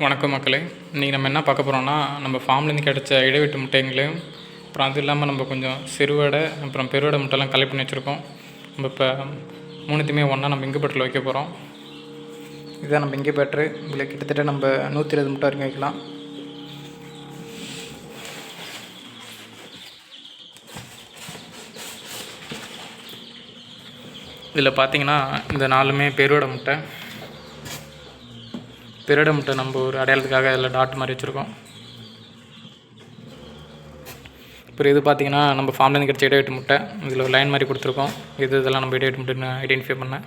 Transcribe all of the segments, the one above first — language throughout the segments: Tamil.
வணக்கம் மக்களே. இன்றைக்கி நம்ம என்ன பார்க்க போகிறோம்னா நம்ம ஃபார்ம்லேருந்து கிடச்ச இடைவெட்டு முட்டைங்களையும் அப்புறம் அது இல்லாமல் நம்ம கொஞ்சம் சிறுவடை அப்புறம் பெருவடை முட்டைலாம் கலெக்ட் பண்ணி வச்சுருக்கோம். நம்ம இப்போ மூணுத்தையுமே ஒன்றா நம்ம இங்குபேட்டரில் வைக்க போகிறோம் இதுதான் நம்ம இங்குபேட்டரு இதில் கிட்டத்தட்ட நம்ம நூற்றி இருபது முட்டை வரைக்கும் வைக்கலாம். இதில் பார்த்தீங்கன்னா இந்த நாலுமே பெருவடை முட்டை. பெருவடை முட்டை நம்ம ஒரு அடையாளத்துக்காக அதில் டாட் மாதிரி வச்சுருக்கோம். அப்புறம் இது பார்த்தீங்கன்னா நம்ம ஃபார்ம்லேருந்து கிடச்ச இடைவெட்டு முட்டை. இதில் ஒரு லைன் மாதிரி கொடுத்துருக்கோம். இது இதெல்லாம் நம்ம இடைவெட்டு முட்டைன்னு ஐடென்டிஃபை பண்ணேன்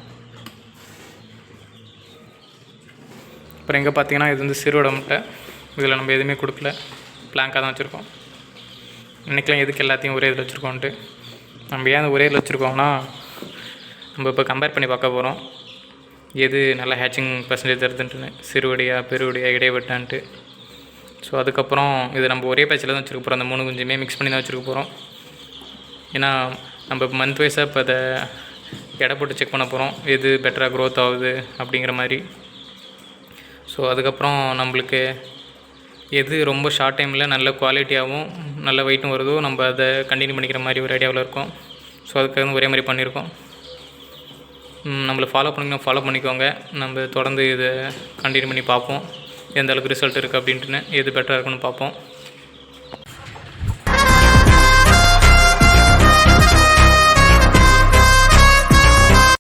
அப்புறம் எங்கே பார்த்தீங்கன்னா இது வந்து சிறுவடை முட்டை. இதில் நம்ம எதுவுமே கொடுக்கல. பிளாங்காக தான் வச்சுருக்கோம். இன்றைக்கெலாம் எதுக்கு எல்லாத்தையும் ஒரே இதில் வச்சுருக்கோன்ட்டு நம்ம ஏன் ஒரே இதில் வச்சுருக்கோம்னா நம்ம இப்போ கம்பேர் பண்ணி பார்க்க போகிறோம் எது நல்ல ஹேச்சிங் பர்சன்டேஜ் தருதுன்ட்டுன்னு சிறுவடியா பெருவடியா இடைவெட்டான்ட்டு ஸோ அதுக்கப்புறம் இது நம்ம ஒரே பேட்சில் தான் வச்சுருக்க போகிறோம் அந்த மூணு குஞ்சுமே மிக்ஸ் பண்ணி தான் வச்சுருக்க போகிறோம் ஏன்னா நம்ம இப்போ மந்த் வைஸாக இப்போ அதை எடை போட்டு செக் பண்ண போகிறோம் எது பெட்டராக க்ரோத் ஆகுது அப்படிங்கிற மாதிரி. ஸோ அதுக்கப்புறம் நம்மளுக்கு எது ரொம்ப ஷார்ட் டைமில் நல்ல குவாலிட்டியாகவும் நல்ல வெயிட்டும் வருதோ நம்ம அதை கண்டினியூ பண்ணிக்கிற மாதிரி ஒரு ஐடியாவில் இருக்கும். ஸோ அதுக்காக ஒரே மாதிரி பண்ணியிருக்கோம். நம்மளை ஃபாலோ பண்ணிக்கணும் ஃபாலோ பண்ணிக்கோங்க. நம்ம தொடர்ந்து இதை கண்டினியூ பண்ணி பார்ப்போம். எந்த அளவுக்கு ரிசல்ட் இருக்குது அப்படின்ட்டுன்னு எது பெட்டராக இருக்குன்னு பார்ப்போம்.